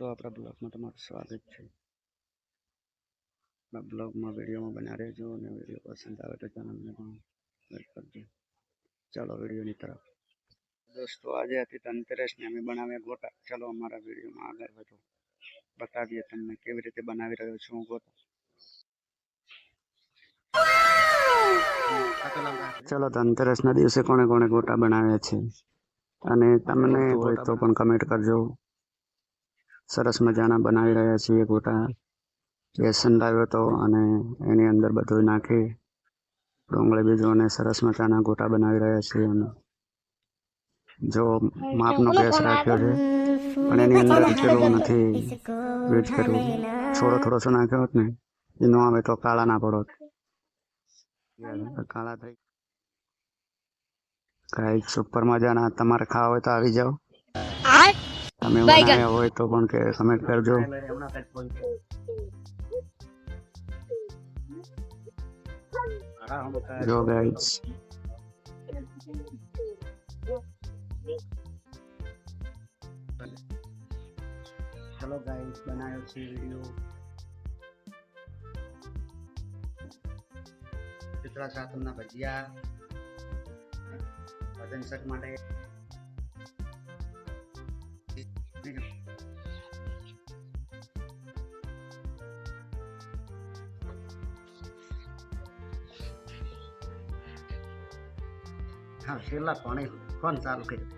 દોસ્તો આપણા બ્લોગમાં તમારું સ્વાગત છે. આપણા બ્લોગમાં વિડીયોમાં બના રહેજો અને વીડિયો પસંદ આવે તો ચેનલને પણ લાઈક કરજો. ચાલો વિડીયોની તરફ. દોસ્તો આજે હતી ધનતેરસને અમે બનાવ્યા ગોટા. ચાલો અમારા વિડીયોમાં આગળ વધો. બતાવીએ તમને કેવી રીતે બનાવી રહ્યો છું હું ગોટા. ચલો ધનતેરસના દિવસે કોણે કોણે ગોટા બનાવ્યા છે? અને તમને હોય તો પણ કમેન્ટ કરજો. સરસ મજાના બનાવી રહ્યા છીએ ગોટા. બેસન લાવ્યો હતો અને એની અંદર બધું નાખી ડુંગળી બીજો અને સરસ મજાના ગોટા બનાવી રહ્યા છીએ અમે. જો માપનો ગેસ રાખ્યો છે પણ એની અંદર પેલું નથી. વેટ કર્યું થોડો થોડો સો નાખ્યો હોત ને એ ન આવે તો કાળા ના પડો કાળા થઈ. કાંઈક સુપર મજાના. તમારે ખાવા હોય તો આવી જાઓ. તમે બનાવ્યા હોય તો પણ કે કમેન્ટ કરજો. જો ગાઈસ ચલો ગાઈસ બનાવ્યો છે વીડિયો ચિત્રા સાતમના ભજીયા. ભજન સટ માટે હા છેલ્લા પાણી ફોન ચાલુ કર્યું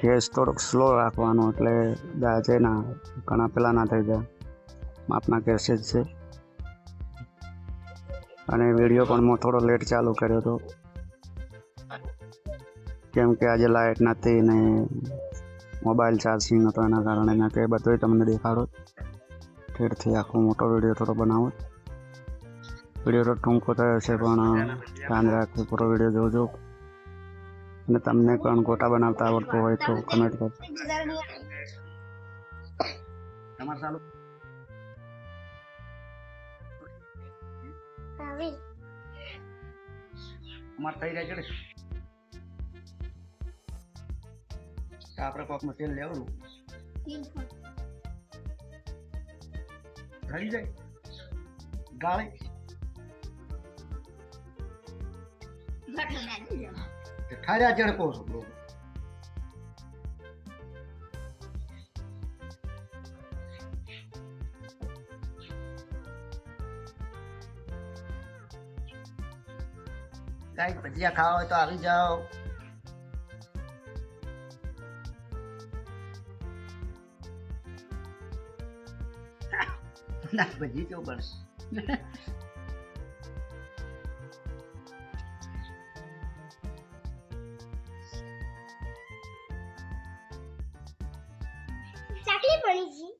ગેસ થોડોક સ્લો રાખવાનો એટલે દાજે ના ઘણા પેલા ના થઈ જાય માપના ગેસ જ છે અને વીડિયો પણ મેં થોડો લેટ ચાલુ કર્યો હતો કેમ કે આજે લાઇટ નથી ને મોબાઈલ ચાર્જિંગ હતો એના કારણે મેં કે બધું તમને દેખાડો. ઠેરથી આખો મોટો વીડિયો થોડો બનાવો. વીડિયો તો ટૂંકો થયો છે પણ ધ્યાન રાખજો પૂરો વીડિયો જોજો. અને તમને પણ ગોટા બનાવતા આવડતું હોય તો કમેન્ટ કરો અમાર થઈ જાય છે આપણે કોકમાં તેલ લેવાનું. થઈ જાય. ગાળી. ઠાર્યા ચડકો છો બરોબર કાંઈક ભજીયા ખાવા હોય તો આવી જાઓ. ના ભજી કેવું પડે ચાકલી પડી ગઈ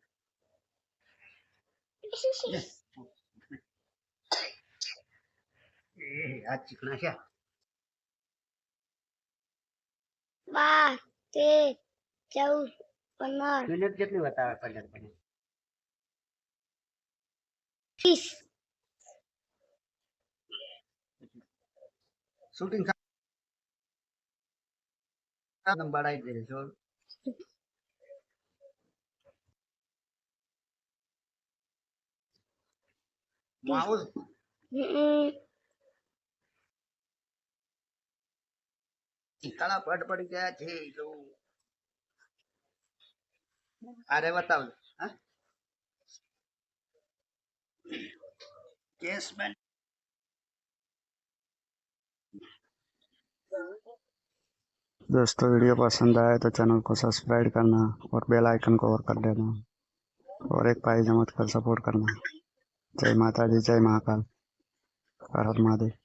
એ આ ચીકણા છે બાર તેર ચૌદ પંદર મિનિટ કેટલી બતાવે પંદર પંદર ત્રીસ શૂટિંગ બળાઈ દે છો આવું છું. પડ પડી ગયા છે જો અરે બતાવ केस में दोस्तों, वीडियो पसंद आए तो चैनल को सब्सक्राइब करना और बेल आइकन को और कर देना। और एक पाई जमत कर, सपोर्ट करना। जय माता दी, जय महाकाल। हर महादेव।